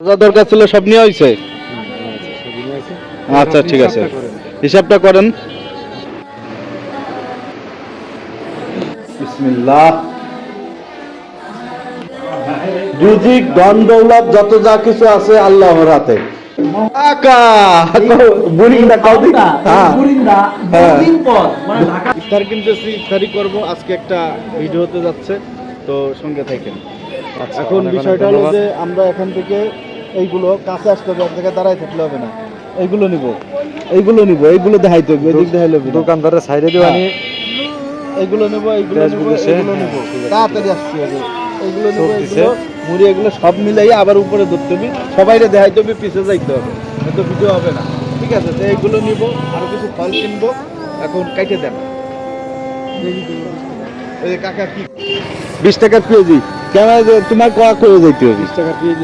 যা দরকার ছিল সব নিয়ে হয়েছে আচ্ছা ঠিক আছে। হিসাবটা করেন। বিসমিল্লাহ। রুজিক ধন দৌলত যত যা কিছু আছে আল্লাহর হাতে। হ্যাঁ। হ্যাঁ। ইফতার কিনতেছি ইফতারি করব। আজকে একটা ভিডিও হতে যাচ্ছে তো সঙ্গে থাকেন। এখন বিষয়টা হলো যে আমরা এখান থেকে এইগুলো কাছে আসতে হবে এক জায়গায় দাঁড়াই থাকলে হবে না। এইগুলো নিব এইগুলো নিব এইগুলো দেখাইতে হবে এদিক দেখাইলে হবে দোকানদারের সাইডে দিও আনি। এইগুলো নেব এইগুলো নেব এইগুলো নেব। হ্যাঁ। তাড়াতাড়ি আসতে হবে। এইগুলো নেব। এগুলো মুড়ি এগুলো সব মিলাই আবার উপরে ধরতে হবে। সবাইরে দেখাইতে হবে পিছে যাইতে হবে। এত ভিডিও হবে না। ঠিক আছে তো এইগুলো নিব আরও কিছু ফল কিনবো। এখন কাইটে দেন। এই যে কাকা কি বিশ টাকা কেজি। কেমন যে তোমার কোয়া করে যাইতে হবে? বিশ টাকা দিয়ে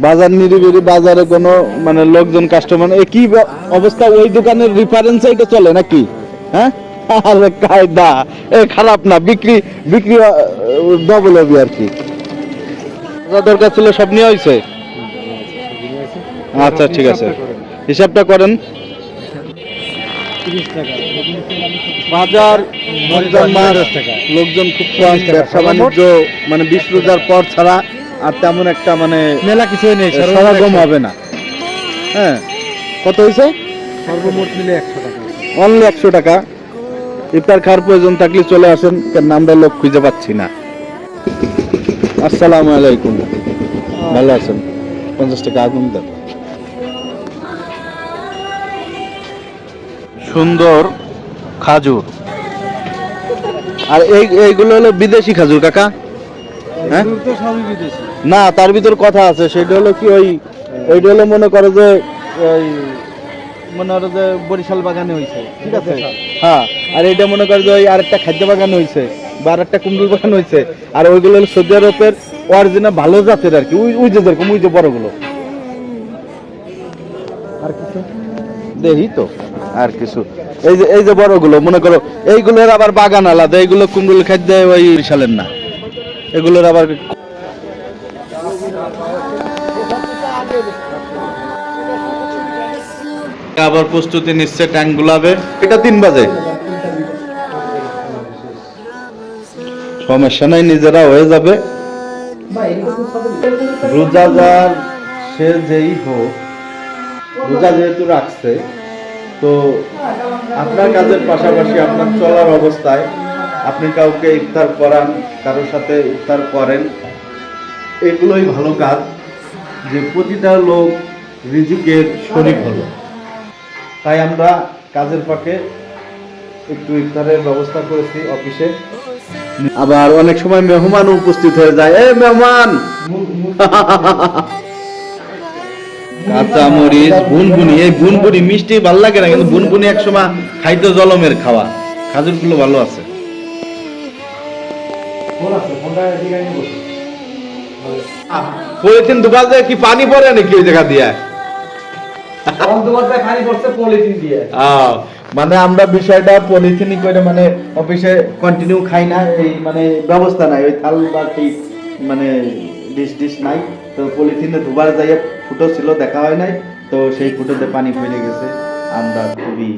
বাজার নিরিবিরি বাজারে কোনো মানে লোকজন কাস্টমার এই কি অবস্থা? ওই দোকানের রেফারেন্স এটা চলে নাকি? হ্যাঁ? আরে কায়দা এ খারাপ না বিক্রি বিক্রি ডবল হবে আর কি। যা দরকার ছিল সব নিয়ে হয়েছে আচ্ছা ঠিক আছে। হিসাবটা করেন। বাজার টাকা। লোকজন খুব কম ব্যবসা বাণিজ্য মানে বিশ রোজার পর ছাড়া আর তেমন একটা মানে মেলা কিছুই নেই সমাগম হবে না। হ্যাঁ। কত হয়েছে সর্বমোট মিলে একশো টাকা। অনলি একশো টাকা। ইফতার খাওয়ার প্রয়োজন থাকলে চলে আসেন কেন আমরা লোক খুঁজে পাচ্ছি না। আসসালামু আলাইকুম। ভালো আছেন? পঞ্চাশ টাকা আগুন দেন সুন্দর খাজুর। আর এই, এইগুলো হলো বিদেশি খাজুর, কাকা? হ্যাঁ? না, তার ভিতর কথা আছে, সেটা হলো কি ওই, ওইটা হলো মনে করো যে, ওই মনে করো যে বরিশাল বাগানে হয়েছে ঠিক আছে? হ্যাঁ আর এটা মনে করো যে ওই আরেকটা খাদ্য বাগানে হয়েছে বা আরেকটা কুমড়ুল বাগান হয়েছে আর ওইগুলো হলো সৌদি আরবের অরিজিনাল ভালো জাতের আর কি, ওই ওই যে যেরকম, ওই যে বড়গুলো। আর কিছু? দেখি তো। আর কিছু। এই যে এই যে বড়গুলো মনে করো এইগুলোর আবার বাগান আলাদা এইগুলো কুমড়ুল খাদ্য ওই বরিশালের না। এগুলোর আবার আবার প্রস্তুতি নিচ্ছে ট্যাঙ্ক গুলাবে। এটা তিন বাজে। সমস্যা নাই নিজেরা হয়ে যাবে। রোজাদার সে যেই হোক রোজা যেহেতু রাখছে তো আপনার কাজের পাশাপাশি আপনার চলার অবস্থায় আপনি কাউকে ইফতার করান, কারোর সাথে ইফতার করেন, এগুলোই ভালো কাজ যে প্রতিটা লোক রিজিকের শরিক হলো। তাই আমরা কাজের ফাঁকে একটু ইফতারের ব্যবস্থা করেছি অফিসে। আবার অনেক সময় মেহমান উপস্থিত হয়ে যায়, এ মেহমান! কাঁচা মরিচ বুনবুনি এই বুনবুনি মিষ্টি ভালো লাগে না কিন্তু বুনবুনি এক সময় খাইতে জলমের খাওয়া। খাজুরগুলো ভালো আছে। পলিথিন থেকে কি পানি পড়ে নাকি ওই জায়গা দিয়ে? পলিথিন মানে আমরা বিষয়টা পলিথিনই করে মানে অফিসে কন্টিনিউ খাই না এই মানে ব্যবস্থা নাই ওই থাল বা মানে ডিশ ডিশ নাই। তো পলিথিনে দুবার যাইয়ে ফুটো ছিল দেখা হয় নাই। তো সেই ফুটোতে পানি পড়ে গেছে। আমরা খুবই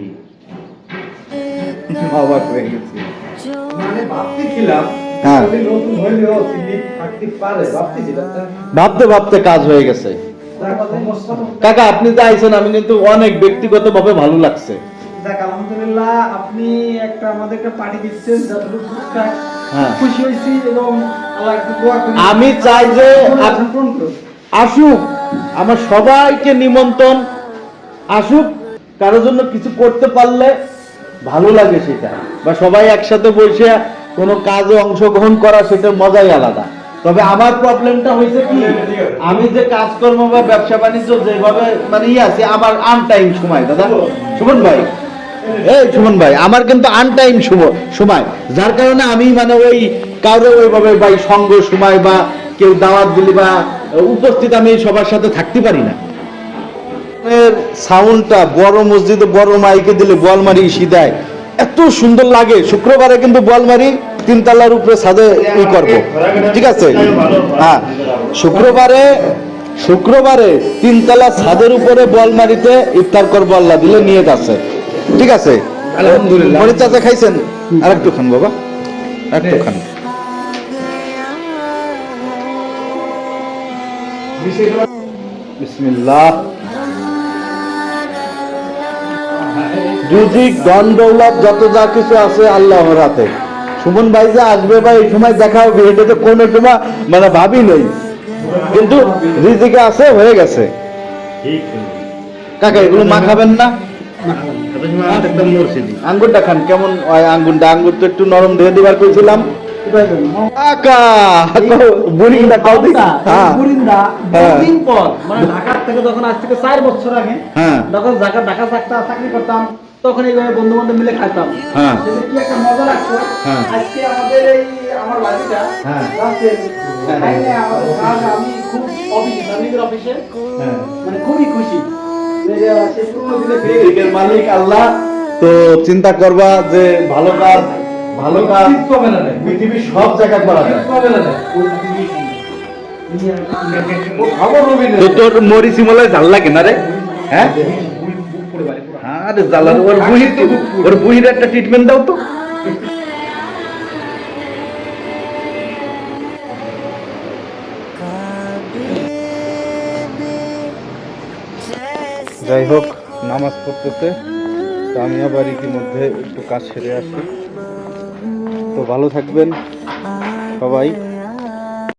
অবাক হয়ে গেছি। মানে হ্যাঁ। ভাবতে ভাবতে কাজ হয়ে গেছে। কাকা আপনি যে আইছেন আমি কিন্তু অনেক ব্যক্তিগতভাবে ভালো লাগছে। যাক, আলহামদুলিল্লাহ আপনি একটা আমাদেরকে পার্টি দিচ্ছেন যতটুকু খুশি হয়েছি এবং করি। আমি চাই যে। আসুক আমার সবাইকে নিমন্ত্রণ। আসুক কারোর জন্য কিছু করতে পারলে ভালো লাগে সেটা। বা সবাই একসাথে বসে কোনো কাজে অংশগ্রহণ করা সেটার মজাই আলাদা। তবে আমার প্রবলেমটা হয়েছে কি? আমি যে কাজকর্ম বা ব্যবসা বাণিজ্য যেভাবে মানে ইয়ে আছে আমার আনটাইম সময় দাদা। সুমন ভাই এই সুমন ভাই, আমার কিন্তু আনটাইম সময়। যার কারণে আমি মানে ওই কারও ওইভাবে ভাই সঙ্গ, সময় বা কেউ দাওয়াত দিলি বা উপস্থিত আমি সবার সাথে থাকতে পারি না। সাউন্ডটা বড় মসজিদে বড় মাইকে দিলে বল মারি ইসি দেয়। এত সুন্দর লাগে। শুক্রবারে কিন্তু বল মারি তিনতলার উপরে ছাদে ই করব। ঠিক আছে? হ্যাঁ। শুক্রবারে শুক্রবারে তিনতলা ছাদের উপরে বল মারিতে ইফতার করব আল্লাহ, দিলে নিয়ে আছে। ঠিক আছে। আলহামদুলিল্লাহ। মরিচ চাচা খাইছেন? আর একটু খান বাবা একটু খান। বিসমিল্লাহ। রুজিক ধন দৌলত যত যা কিছু আছে আল্লাহর হাতে। সুমন ভাই যে আসবে বা এই সময় দেখা হবে এটা তো কোনো সময় মানে ভাবি নেই। কিন্তু রিজিকে আছে হয়ে গেছে। কাকা এগুলো মা খাবেন না। আঙ্গুরটা খান কেমন আঙ্গুরটা আঙ্গুর তো একটু নরম দিয়ে দিবার কইছিলাম কাকা বুড়িটা কও হ্যাঁ বুরিন্দা হ্যাঁ। বহুদিন পর মানে ঢাকা থেকে যখন আজ থেকে চার বছর আগে হ্যাঁ যখন ঢাকা ঢাকা চাকরি চাকরি করতাম তখন এইভাবে বন্ধু বান্ধব মিলে খাইতাম হ্যাঁ। সেটা কি একটা মজা লাগতো হ্যাঁ। আজকে আমাদের এই আমার বাড়িটা হ্যাঁ। রাস্তায় হ্যাঁ। এখানে আমাদের আমি খুব অফিস অফিসে হ্যাঁ মানে খুবই খুশি রিজিকের মালিক আল্লাহ। তো চিন্তা করবা যে ভালো কাজ ভালো কাজ। পৃথিবীর সব জায়গায় করা যায়। না রে। তো তোর লাগে না হ্যাঁ? আরে ওর বুহির ওর বুহির একটা ট্রিটমেন্ট দাও তো। যাই হোক, নামাজ পড়তেছে। তো আমি আবার ইতিমধ্যে একটু কাজ সেরে আসি। তো ভালো থাকবেন সবাই।